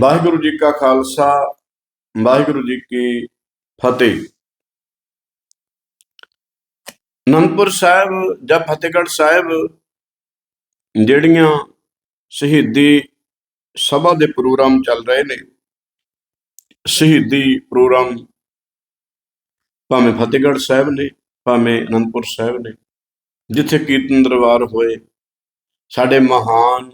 ਵਾਹਿਗੁਰੂ ਜੀ ਕਾ ਖਾਲਸਾ, ਵਾਹਿਗੁਰੂ ਜੀ ਕੀ ਫਤਿਹ। ਅਨੰਦਪੁਰ ਸਾਹਿਬ ਜਾਂ ਫਤਿਹਗੜ੍ਹ ਸਾਹਿਬ, ਜਿਹੜੀਆਂ ਸ਼ਹੀਦੀ ਸਭਾ ਦੇ ਪ੍ਰੋਗਰਾਮ ਚੱਲ ਰਹੇ ਨੇ, ਸ਼ਹੀਦੀ ਪ੍ਰੋਗਰਾਮ ਭਾਵੇਂ ਫਤਿਹਗੜ੍ਹ ਸਾਹਿਬ ਨੇ, ਭਾਵੇਂ ਅਨੰਦਪੁਰ ਸਾਹਿਬ ਨੇ, ਜਿੱਥੇ ਕੀਰਤਨ ਦਰਬਾਰ ਹੋਏ, ਸਾਡੇ ਮਹਾਨ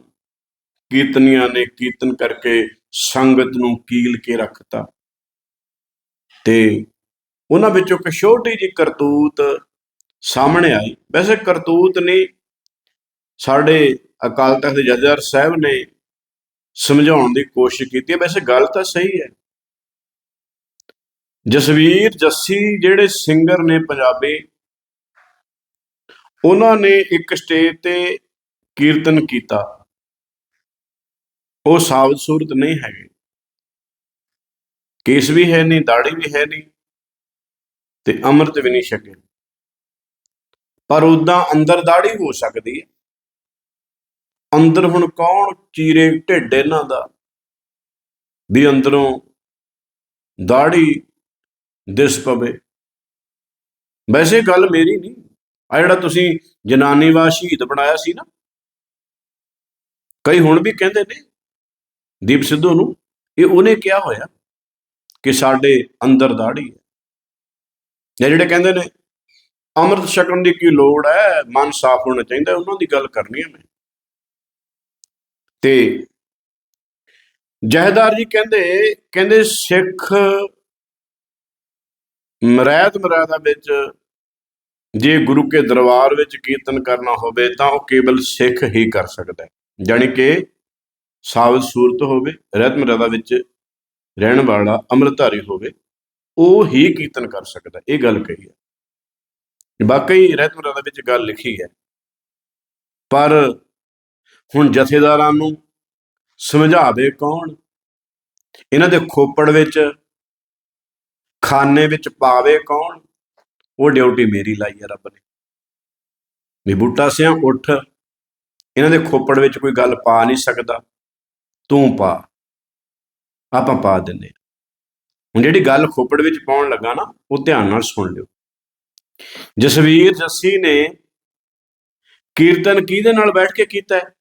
ਕੀਰਤਨੀਆਂ ਨੇ ਕੀਰਤਨ ਕਰਕੇ ਸੰਗਤ ਨੂੰ ਕੀਲ ਕੇ ਰੱਖਤਾ। ਤੇ ਉਹਨਾਂ ਵਿੱਚੋਂ ਇੱਕ ਛੋਟੀ ਜਿਹੀ ਕਰਤੂਤ ਸਾਹਮਣੇ ਆਈ। ਵੈਸੇ ਕਰਤੂਤ ਨੇ ਸਾਡੇ ਅਕਾਲ ਤਖਤ ਦੇ ਜਥੇਦਾਰ ਸਾਹਿਬ ਨੇ ਸਮਝਾਉਣ ਦੀ ਕੋਸ਼ਿਸ਼ ਕੀਤੀ ਹੈ। ਵੈਸੇ ਗੱਲ ਤਾਂ ਸਹੀ ਹੈ। ਜਸਵੀਰ ਜੱਸੀ ਜਿਹੜੇ ਸਿੰਗਰ ਨੇ ਪੰਜਾਬੀ, ਉਹਨਾਂ ਨੇ ਇੱਕ ਸਟੇਜ ਤੇ ਕੀਰਤਨ ਕੀਤਾ। ਉਹ ਸਾਬਤ ਸੂਰਤ ਨਹੀਂ ਹੈਗੇ। ਕੇਸ ਵੀ ਹੈ ਨਹੀਂ ਦਾੜੀ ਵੀ ਹੈ ਨਹੀਂ ਤੇ ਅੰਮ੍ਰਿਤ ਵੀ ਨਹੀਂ ਛਕਿਆ। ਪਰ ਉਦਾਂ ਅੰਦਰ ਦਾੜੀ ਹੋ ਸਕਦੀ ਹੈ। ਅੰਦਰ ਹੁਣ ਕੌਣ ਚੀਰੇ ਢਿੱਡ ਇਹਨਾਂ ਦਾ ਵੀ ਅੰਦਰੋਂ ਦਾੜੀ ਦਿਸ ਪਵੇ? ਵੈਸੇ ਗੱਲ ਮੇਰੀ ਨਹੀਂ। ਆ ਜਿਹੜਾ ਤੁਸੀਂ ਜਨਾਨੀਵਾਦ ਸ਼ਹੀਦ ਬਣਾਇਆ ਸੀ ਨਾ, ਕਈ ਹੁਣ ਵੀ ਕਹਿੰਦੇ ਨੇ ਦੀਪ ਸਿੱਧੂ ਨੂੰ, ਇਹ ਉਹਨੇ ਕਿਹਾ ਹੋਇਆ ਕਿ ਸਾਡੇ ਅੰਦਰ ਦਾੜੀ ਹੈ। ਜਾਂ ਜਿਹੜੇ ਕਹਿੰਦੇ ਨੇ, ਅੰਮ੍ਰਿਤ ਛਕਣ ਦੀ ਕੀ ਲੋੜ ਹੈ? ਮਨ ਸਾਫ਼ ਹੋਣਾ ਚਾਹੀਦਾ, ਉਹਨਾਂ ਦੀ ਗੱਲ ਕਰਨੀ ਹੈ ਮੈਂ। ਤੇ ਜਹਦਾਰ ਜੀ ਕਹਿੰਦੇ ਕਹਿੰਦੇ ਸਿੱਖ ਮਰੈਤ ਮਰੈਦਾ ਵਿੱਚ ਜੇ ਗੁਰੂ ਕੇ ਦਰਬਾਰ ਵਿੱਚ ਕੀਰਤਨ ਕਰਨਾ ਹੋਵੇ, ਤਾਂ ਉਹ ਕੇਵਲ ਸਿੱਖ ਹੀ ਕਰ ਸਕਦਾ ਹੈ। ਜਾਣੀ ਕਿ ਸਾਬਤ ਸੂਰਤ ਹੋਵੇ ਰਹਿਤ ਮਰਦਾ ਵਿੱਚ ਰਹਿਣ ਵਾਲਾ ਅੰਮ੍ਰਿਤਧਾਰੀ ਹੋਵੇ, ਉਹ ਹੀ ਕੀਰਤਨ ਕਰ ਸਕਦਾ, ਇਹ ਗੱਲ ਕਹੀ ਹੈ। ਬਾਕੀ ਰਹਿਤ ਮਰਦਾ ਵਿੱਚ ਗੱਲ ਲਿਖੀ ਹੈ। ਪਰ ਹੁਣ ਜਥੇਦਾਰਾਂ ਨੂੰ ਸਮਝਾਵੇ ਕੌਣ? ਇਹਨਾਂ ਦੇ ਖੋਪੜ ਵਿੱਚ, ਖਾਨੇ ਵਿੱਚ ਪਾਵੇ ਕੌਣ? ਉਹ ਡਿਊਟੀ ਮੇਰੀ ਲਾਈ ਹੈ ਰੱਬ ਨੇ। ਵੀ ਬੂਟਾ ਸਿਆਂ ਉੱਠ, ਇਹਨਾਂ ਦੇ ਖੋਪੜ ਵਿੱਚ ਕੋਈ ਗੱਲ ਪਾ ਨਹੀਂ ਸਕਦਾ। ਤੂੰ ਪਾ, ਆਪਾਂ ਪਾ ਦਿੰਦੇ ਹਾਂ। ਹੁਣ ਜਿਹੜੀ ਗੱਲ ਖੋਪੜ ਵਿੱਚ ਪਾਉਣ ਲੱਗਾ ਨਾ, ਉਹ ਧਿਆਨ ਨਾਲ ਸੁਣ ਲਿਓ। ਜਸਵੀਰ ਜੱਸੀ ਨੇ ਕੀਰਤਨ ਕਿਹਦੇ ਨਾਲ ਬੈਠ ਕੇ ਕੀਤਾ ਹੈ?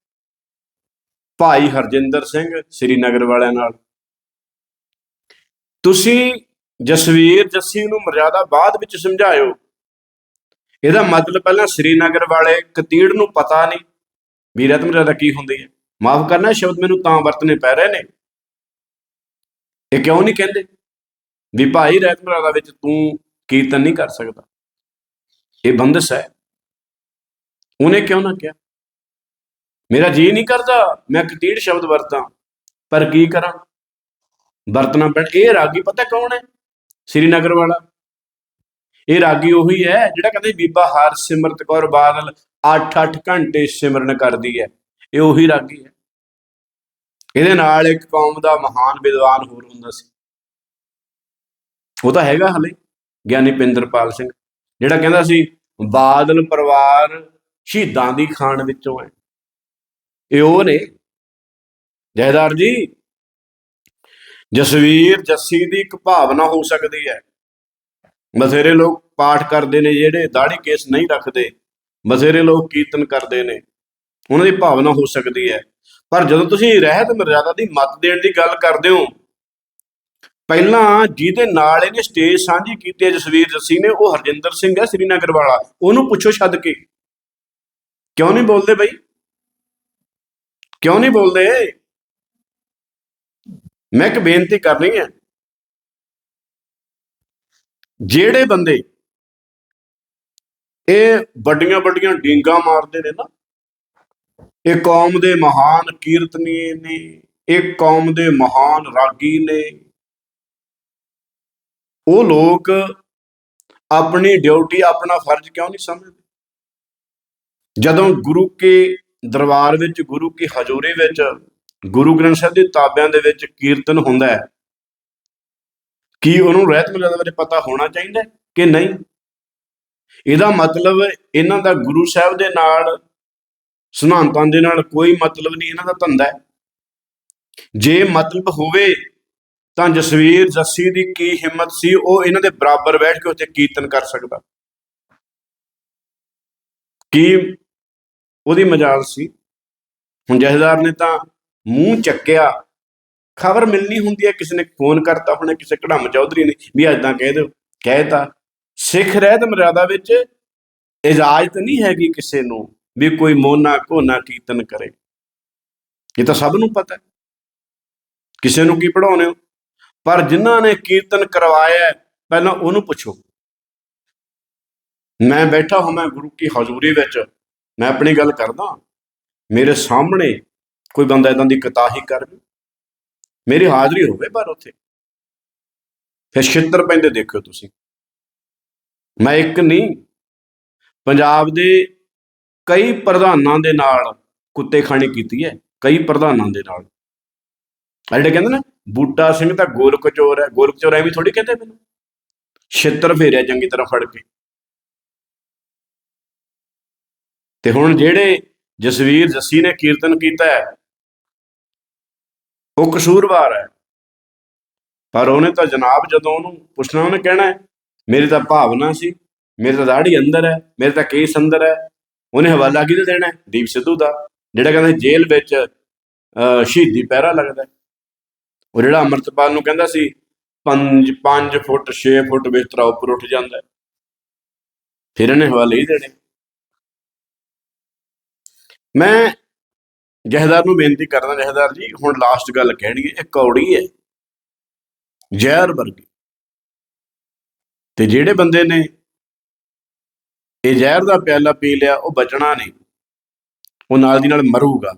ਭਾਈ ਹਰਜਿੰਦਰ ਸਿੰਘ, ਸ੍ਰੀਨਗਰ ਵਾਲਿਆਂ ਨਾਲ। ਤੁਸੀਂ ਜਸਵੀਰ ਜੱਸੀ ਨੂੰ ਮਰਿਆਦਾ ਬਾਅਦ ਵਿੱਚ ਸਮਝਾਇਓ। ਇਹਦਾ ਮਤਲਬ ਪਹਿਲਾਂ ਸ੍ਰੀਨਗਰ ਵਾਲੇ ਕਤੀੜ ਨੂੰ ਪਤਾ ਨਹੀਂ। ਵੀ ਰਤ ਮਰਿਆਦਾ ਕੀ ਹੁੰਦੀ ਹੈ? ਮਾਫ ਕਰਨਾ, ਸ਼ਬਦ ਮੈਨੂੰ ਤਾਂ ਵਰਤਨੇ ਪੈ ਰਹੇ ਨੇ। ਇਹ ਕਿਉਂ ਨਹੀਂ ਕਹਿੰਦੇ? ਵੀ ਭਾਈ ਰਹਿਤ ਮਰਿਆਦਾ ਵਿੱਚ ਤੂੰ ਕੀਰਤਨ ਨਹੀਂ ਕਰ ਸਕਦਾ। ਇਹ ਬੰਦਸ਼ ਹੈ। ਉਹਨੇ ਕਿਉਂ ਨਾ ਕਿਹਾ? ਮੇਰਾ ਜੀ ਨਹੀਂ ਕਰਦਾ, ਮੈਂ ਕਤੀੜ ਸ਼ਬਦ ਵਰਤਾਂ, ਪਰ ਕੀ ਕਰਾਂ? ਵਰਤਣਾ ਪੈਣ। ਇਹ ਰਾਗੀ ਪਤਾ ਕੌਣ ਹੈ? ਸ੍ਰੀਨਗਰ ਵਾਲਾ। ਇਹ ਰਾਗੀ ਉਹੀ ਹੈ ਜਿਹੜਾ ਕਹਿੰਦੇ ਬੀਬਾ ਹਰਸਿਮਰਤ ਕੌਰ ਬਾਦਲ 8-8 ਘੰਟੇ ਸਿਮਰਨ ਕਰਦੀ ਹੈ। ਇਹ ਉਹੀ ਰਾਗੀ ਹੈ ਇਹਦੇ ਨਾਲ ਇੱਕ ਕੌਮ ਦਾ ਮਹਾਨ ਵਿਦਵਾਨ ਹੋਰ ਹੁੰਦਾ ਸੀ। ਉਹ ਤਾਂ ਹੈਗਾ ਹਲੇ, ਗਿਆਨੀ ਪਿੰਦਰਪਾਲ ਸਿੰਘ, ਜਿਹੜਾ ਕਹਿੰਦਾ ਸੀ, ਬਾਦਲ ਪਰਿਵਾਰ ਸ਼ਹੀਦਾਂ ਦੀ ਖਾਨ ਵਿੱਚੋਂ ਹੈ। ਇਹ ਉਹ ਨੇ। ਜੈਦਾਰ ਜੀ, ਜਸਵੀਰ ਜੱਸੀ ਦੀ ਇੱਕ ਭਾਵਨਾ ਹੋ ਸਕਦੀ ਹੈ। ਬਥੇਰੇ ਲੋਕ ਪਾਠ ਕਰਦੇ ਨੇ, ਜਿਹੜੇ ਦਾੜੀ ਕੇਸ ਨਹੀਂ ਰੱਖਦੇ। ਬਥੇਰੇ ਲੋਕ ਕੀਰਤਨ ਕਰਦੇ ਨੇ। ਉਹਨਾਂ ਦੀ ਭਾਵਨਾ ਹੋ ਸਕਦੀ ਹੈ। ਪਰ ਜਦੋਂ ਤੁਸੀਂ ਰਹਿਤ ਮਰਜ਼ਾਦਾ ਦੀ ਮਤ ਦੇਣ ਦੀ ਗੱਲ ਕਰਦੇ ਹੋ, ਪਹਿਲਾਂ ਜਿਹਦੇ ਨਾਲ ਇਹਨੇ ਸਟੇਜ ਸਾਂਝੀ ਕੀਤੀ ਹੈ, ਜਸਵੀਰ ਜੱਸੀ ਨੇ, ਉਹ ਹਰਜਿੰਦਰ ਸਿੰਘ ਹੈ ਸ੍ਰੀਨਗਰ ਵਾਲਾ। ਉਹਨੂੰ ਪੁੱਛੋ ਛੱਡ ਕੇ। ਕਿਉਂ ਨਹੀਂ ਬੋਲਦੇ ਬਈ? ਕਿਉਂ ਨਹੀਂ ਬੋਲਦੇ? ਮੈਂ ਇੱਕ ਬੇਨਤੀ ਕਰਨੀ ਹੈ। ਜਿਹੜੇ ਬੰਦੇ ਇਹ ਵੱਡੀਆਂ ਵੱਡੀਆਂ ਡੀਂਗਾ ਮਾਰਦੇ ਨੇ ਨਾ ਇਹ ਕੌਮ ਦੇ ਮਹਾਨ ਕੀਰਤਨੀ ਨੇ, ਇਹ ਕੌਮ ਦੇ ਮਹਾਨ ਰਾਗੀ ਨੇ। ਉਹ ਲੋਕ ਆਪਣੀ ਡਿਊਟੀ, ਆਪਣਾ ਫਰਜ਼ ਕਿਉਂ ਨਹੀਂ ਸਮਝਦੇ? ਜਦੋਂ ਗੁਰੂ ਕੇ ਦਰਬਾਰ ਵਿੱਚ, ਗੁਰੂ ਕੀ ਹਜ਼ੂਰੀ ਵਿੱਚ, ਗੁਰੂ ਗ੍ਰੰਥ ਸਾਹਿਬ ਦੇ ਤਾਬਿਆਂ ਦੇ ਵਿੱਚ ਕੀਰਤਨ ਹੁੰਦਾ ਹੈ, ਕੀ ਉਹਨੂੰ ਰਹਿਤ ਮਿਲਦਾ ਬਾਰੇ ਪਤਾ ਹੋਣਾ ਚਾਹੀਦਾ ਕਿ ਨਹੀਂ? ਇਹਦਾ ਮਤਲਬ ਇਹਨਾਂ ਦਾ ਗੁਰੂ ਸਾਹਿਬ ਦੇ ਨਾਲ ਸਿਧਾਂਤਾਂ ਦੇ ਨਾਲ ਕੋਈ ਮਤਲਬ ਨਹੀਂ, ਇਹਨਾਂ ਦਾ ਧੰਦਾ ਜੇ ਮਤਲਬ ਹੋਵੇ, ਤਾਂ ਜਸਵੀਰ ਜੱਸੀ ਦੀ ਕੀ ਹਿੰਮਤ ਸੀ, ਉਹ ਇਹਨਾਂ ਦੇ ਬਰਾਬਰ ਬੈਠ ਕੇ ਉੱਥੇ ਕੀਰਤਨ ਕਰ ਸਕਦਾ। ਕੀ ਉਹਦੀ ਮਜਾਲ ਸੀ? ਹੁਣ ਜਹਦਾਰ ਨੇ ਤਾਂ ਮੂੰਹ ਚੱਕਿਆ। ਖਬਰ ਮਿਲਣੀ ਹੁੰਦੀ ਹੈ, ਕਿਸੇ ਨੇ ਫੋਨ ਕਰਤਾ ਹੁਣੇ, ਕਿਸੇ ਕੜਮ ਚੌਧਰੀ ਨੇ, ਵੀ ਅੱਜ ਤਾਂ ਕਹਿ ਦਿਓ ਕਹਿਤਾ ਸਿੱਖ ਰਹਿਤ ਮਰਿਆਦਾ ਵਿੱਚ ਇਜਾਜ਼ਤ ਨਹੀਂ ਹੈਗੀ ਕਿਸੇ ਨੂੰ। ਵੀ ਕੋਈ ਮੋਨਾ ਕੋਨਾ ਕੀਰਤਨ ਕਰੇ। ਇਹ ਤਾਂ ਸਭ ਨੂੰ ਪਤਾ ਹੈ। ਕਿਸੇ ਨੂੰ ਕੀ ਪੜਾਉਣੇ ਹੋ? ਪਰ ਜਿਨ੍ਹਾਂ ਨੇ ਕੀਰਤਨ ਕਰਵਾਇਆ ਪਹਿਲਾਂ ਉਹਨੂੰ ਪੁੱਛੋ। ਮੈਂ ਬੈਠਾ ਹਾਂ, ਮੈਂ ਗੁਰੂ ਕੀ ਹਜ਼ੂਰੀ ਵਿੱਚ, ਮੈਂ ਆਪਣੀ ਗੱਲ ਕਰਦਾ ਮੇਰੇ ਸਾਹਮਣੇ ਕੋਈ ਬੰਦਾ ਇਦਾਂ ਦੀ ਕਤਾਹੀ ਕਰਵੇ ਮੇਰੀ ਹਾਜ਼ਰੀ ਹੋਵੇ ਪਰ ਉੱਥੇ। ਫਿਰ ਛਿੱਤਰ ਪੈਂਦੇ ਦੇਖਿਓ ਤੁਸੀਂ। ਮੈਂ ਇੱਕ ਨਹੀਂ, ਪੰਜਾਬ ਦੇ ਕਈ ਪ੍ਰਧਾਨਾਂ ਦੇ ਨਾਲ ਕੁੱਤੇ ਖਾਣੀ ਕੀਤੀ ਹੈ, ਕਈ ਪ੍ਰਧਾਨਾਂ ਦੇ ਨਾਲ। ਆਹ ਜਿਹੜੇ ਕਹਿੰਦੇ ਨਾ, ਬੂਟਾ ਸਿੰਘ ਤਾਂ ਗੋਲਕਚੋਰ ਹੈ ਗੋਲਕਚੋਰ ਐਵੇਂ ਥੋੜੀ ਕਹਿੰਦੇ ਮੈਨੂੰ। ਛਿੱਤਰ ਫੇਰਿਆ ਚੰਗੀ ਤਰ੍ਹਾਂ ਫੜ ਕੇ। ਤੇ ਹੁਣ ਜਿਹੜੇ ਜਸਵੀਰ ਜੱਸੀ ਨੇ ਕੀਰਤਨ ਕੀਤਾ ਹੈ, ਉਹ ਕਸੂਰਵਾਰ ਹੈ। ਪਰ ਉਹਨੇ ਤਾਂ ਜਨਾਬ ਜਦੋਂ ਉਹਨੂੰ ਪੁੱਛਣਾ, ਉਹਨੇ ਕਹਿਣਾ ਮੇਰੀ ਤਾਂ ਭਾਵਨਾ ਸੀ, ਮੇਰੇ ਤਾਂ ਦਾੜੀ ਅੰਦਰ ਹੈ, ਮੇਰੇ ਤਾਂ ਕੇਸ ਅੰਦਰ ਹੈ ਉਹਨੇ ਹਵਾਲਾ ਕਿਹਦੇ ਦੇਣਾ ਦੀਪ ਸਿੱਧੂ ਦਾ, ਜਿਹੜਾ ਕਹਿੰਦਾ ਜੇਲ੍ਹ ਵਿੱਚ ਸ਼ਹੀਦੀ ਪਹਿਰਾ ਲੱਗਦਾ ਉਹ ਜਿਹੜਾ ਅੰਮ੍ਰਿਤਪਾਲ ਨੂੰ ਕਹਿੰਦਾ ਸੀ 5 5 ਫੁੱਟ 6 ਫੁੱਟ ਬਿਸਤਰਾ ਉੱਪਰ ਉੱਠ ਜਾਂਦਾ ਫਿਰ ਇਹਨੇ ਹਵਾਲੇ ਹੀ ਦੇਣੇ। ਮੈਂ ਜਹਦਾਰ ਨੂੰ ਬੇਨਤੀ ਕਰਦਾ, ਜਹਦਾਰ ਜੀ, ਹੁਣ ਲਾਸਟ ਗੱਲ ਕਹਿਣੀ ਹੈ, ਇਹ ਕੌੜੀ ਹੈ। ਜ਼ਹਿਰ ਵਰਗੀ। ਤੇ ਜਿਹੜੇ ਬੰਦੇ ਨੇ ਇਹ ਜ਼ਹਿਰ ਦਾ ਪਿਆਲਾ ਪੀ ਲਿਆ, ਉਹ ਬਚਣਾ ਨਹੀਂ। ਉਹ ਨਾਲ ਦੀ ਨਾਲ ਮਰੂਗਾ।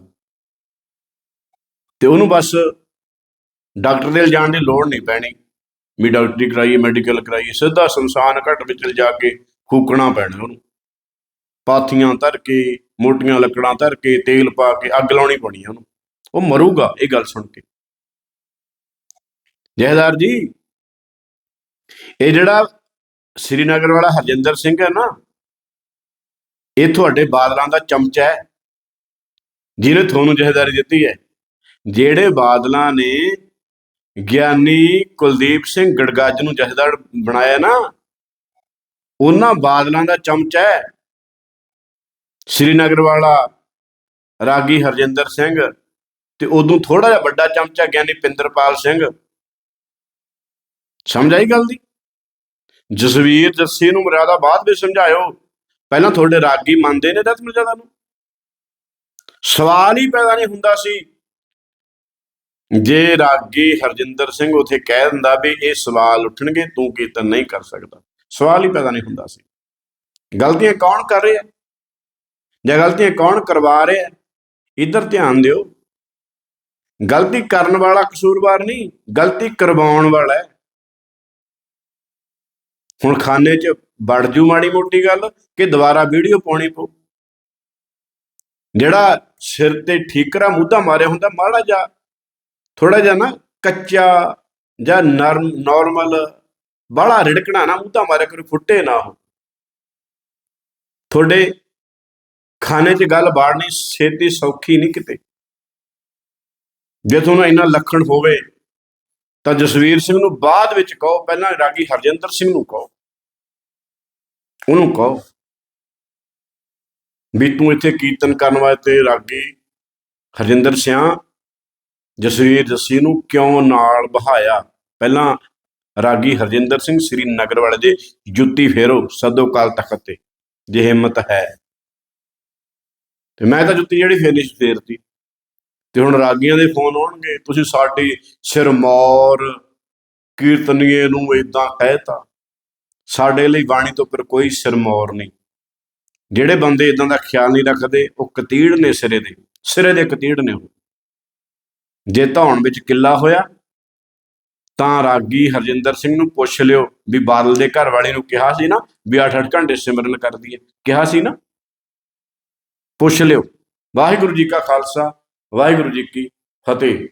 ਤੇ ਉਹਨੂੰ ਬਸ ਡਾਕਟਰ ਦੇ ਜਾਣ ਦੀ ਲੋੜ ਨਹੀਂ ਪੈਣੀ। ਵੀ ਡਾਕਟਰੀ ਕਰਾਈਏ, ਮੈਡੀਕਲ ਕਰਾਈਏ, ਸਿੱਧਾ ਸੰਸਾਨ ਘਾਟ ਵਿੱਚ ਜਾ ਕੇ ਫੂਕਣਾ ਪੈਣਾ ਉਹਨੂੰ। ਪਾਥੀਆਂ ਧਰ ਕੇ, ਮੋਟੀਆਂ ਲੱਕੜਾਂ ਧਰ ਕੇ, ਤੇਲ ਪਾ ਕੇ ਅੱਗ ਲਾਉਣੀ ਪਣੀ ਉਹਨੂੰ। ਉਹ ਮਰੂਗਾ, ਇਹ ਗੱਲ ਸੁਣ ਕੇ। ਜਹਦਾਰ ਜੀ, ਇਹ ਜਿਹੜਾ ਸ੍ਰੀਨਗਰ ਵਾਲਾ ਹਰਜਿੰਦਰ ਸਿੰਘ ਹੈ ਨਾ ਇਹ ਤੁਹਾਡੇ ਬਾਦਲਾਂ ਦਾ ਚਮਚਾ ਹੈ। ਜਿਹਨੇ ਤੁਹਾਨੂੰ ਜਹਦਾਰੀ ਦਿੱਤੀ ਹੈ। ਜਿਹੜੇ ਬਾਦਲਾਂ ਨੇ ਗਿਆਨੀ ਕੁਲਦੀਪ ਸਿੰਘ ਗੜਗੱਜ ਨੂੰ ਜਹਦਾਰ ਬਣਾਇਆ ਨਾ, ਉਹਨਾਂ ਬਾਦਲਾਂ ਦਾ ਚਮਚਾ ਹੈ। ਸ੍ਰੀਨਗਰ ਵਾਲਾ ਰਾਗੀ ਹਰਜਿੰਦਰ ਸਿੰਘ ਤੇ ਉਦੋਂ ਥੋੜਾ ਜਿਹਾ ਵੱਡਾ ਚਮਚਾ ਗਿਆਨੀ ਪਿੰਦਰਪਾਲ ਸਿੰਘ। ਸਮਝ ਆਈ ਗੱਲ ਦੀ? ਜਸਵੀਰ ਜੱਸੀ ਨੂੰ ਮਰਿਆਦਾ ਬਾਅਦ ਵਿੱਚ ਸਮਝਾਇਓ। ਪਹਿਲਾਂ ਤੁਹਾਡੇ ਰਾਗੀ ਮੰਨਦੇ ਨੇ ਦਸ ਮਰਿਆਦਾ ਨੂੰ ਸਵਾਲ ਹੀ ਪੈਦਾ ਨਹੀਂ ਹੁੰਦਾ ਸੀ। ਜੇ ਰਾਗੀ ਹਰਜਿੰਦਰ ਸਿੰਘ ਉਥੇ ਕਹਿ ਦਿੰਦਾ ਵੀ ਇਹ ਸਵਾਲ ਉੱਠਣਗੇ, ਤੂੰ ਕੀਰਤਨ ਨਹੀਂ ਕਰ ਸਕਦਾ। ਸਵਾਲ ਹੀ ਪੈਦਾ ਨਹੀਂ ਹੁੰਦਾ ਸੀ। ਗਲਤੀਆਂ ਕੌਣ ਕਰ ਰਿਹਾ? ਜਾਂ ਗਲਤੀਆਂ ਕੌਣ ਕਰਵਾ ਰਿਹਾ? ਇੱਧਰ ਧਿਆਨ ਦਿਓ। ਗਲਤੀ ਕਰਨ ਵਾਲਾ ਕਸੂਰਵਾਰ ਨਹੀਂ, ਗਲਤੀ ਕਰਵਾਉਣ ਵਾਲਾ ਹੈ। ਹੁਣ ਖਾਨੇ 'ਚ ਵੜ ਜੂ ਮਾੜੀ ਮੋਟੀ ਗੱਲ ਕਿ ਦੁਬਾਰਾ ਵੀਡੀਓ ਪਾਉਣੀ ਪਊ। ਜਿਹੜਾ ਸਿਰ ਤੇ ਠੀਕਰਾ ਮੁੱਦਾ ਮਾਰਿਆ ਹੁੰਦਾ, ਮਾੜਾ ਜਾ ਥੋੜਾ ਜਿਹਾ ਨਾ ਕੱਚਾ ਜਾਂ ਨਰਮ ਨਾਰਮਲ ਬੜਾ ਰਿੜਕਣਾ ਨਾ ਮੁੱਦਾ ਮਾਰਿਆ ਕਰੋ, ਫੁੱਟੇ ਨਾ ਹੋ ਤੁਹਾਡੇ ਖਾਣੇ 'ਚ ਗੱਲ ਬਾੜਨੀ ਛੇਤੀ ਸੌਖੀ ਨਹੀਂ ਕਿਤੇ। ਜੇ ਤੁਹਾਨੂੰ ਇੰਨਾ ਲੱਖਣ ਹੋਵੇ, ਤਾਂ ਜਸਵੀਰ ਸਿੰਘ ਨੂੰ ਬਾਅਦ ਵਿੱਚ ਕਹੋ, ਪਹਿਲਾਂ ਰਾਗੀ ਹਰਜਿੰਦਰ ਸਿੰਘ ਨੂੰ ਕਹੋ। ਉਹਨੂੰ ਕਹੋ। ਵੀ ਤੂੰ ਇੱਥੇ ਕੀਰਤਨ ਕਰਨ ਵਾਸਤੇ ਰਾਗੀ ਹਰਜਿੰਦਰ ਸਿਆਂ, ਜਸਵੀਰ ਜੱਸੀ ਨੂੰ ਕਿਉਂ ਨਾਲ ਬਹਾਇਆ? ਪਹਿਲਾਂ ਰਾਗੀ ਹਰਜਿੰਦਰ ਸਿੰਘ ਸ੍ਰੀਨਗਰ ਵਾਲੇ ਦੇ ਜੁੱਤੀ ਫੇਰੋ, ਸਦੋ ਕਾਲ ਤਖਤ ਤੇ, ਜੇ ਹਿੰਮਤ ਹੈ। ਤੇ ਮੈਂ ਤਾਂ ਜੁੱਤੀ ਜਿਹੜੀ ਫੇਰਨੀ ਸੀ ਫੇਰਤੀ। ਤੇ ਹੁਣ ਰਾਗੀਆਂ ਦੇ ਫੋਨ ਆਉਣਗੇ, ਤੁਸੀਂ ਸਾਡੇ ਸਿਰਮੌਰ ਕੀਰਤਨੀਏ ਨੂੰ ਇਦਾਂ ਕਹਿਤਾ। ਸਾਡੇ ਲਈ ਬਾਣੀ ਤੋਂ ਪਰ ਕੋਈ ਸਿਰਮੌਰ ਨਹੀਂ। ਜਿਹੜੇ ਬੰਦੇ ਇਦਾਂ ਦਾ ਖਿਆਲ ਨਹੀਂ ਰੱਖਦੇ, ਉਹ ਕਤੀੜ ਨੇ ਸਿਰੇ ਦੇ। ਸਿਰੇ ਦੇ ਕਤੀੜ ਨੇ ਉਹ। ਜੇ ਧੌਣ ਵਿੱਚ ਕਿੱਲਾ ਹੋਇਆ, ਤਾਂ ਰਾਗੀ ਹਰਜਿੰਦਰ ਸਿੰਘ ਨੂੰ ਪੁੱਛ ਲਿਓ ਵੀ ਬਾਦਲ ਦੇ ਘਰ ਵਾਲੇ ਨੂੰ ਕਿਹਾ ਸੀ ਨਾ ਵੀ 8-8 ਘੰਟੇ ਸਿਮਰਨ ਕਰਦੀ ਹੈ ਕਿਹਾ ਸੀ ਨਾ? ਪੁੱਛ ਲਿਓ। ਵਾਹਿਗੁਰੂ ਜੀ ਕਾ ਖਾਲਸਾ, ਵਾਹਿਗੁਰੂ ਜੀ ਕੀ ਫਤਿਹ।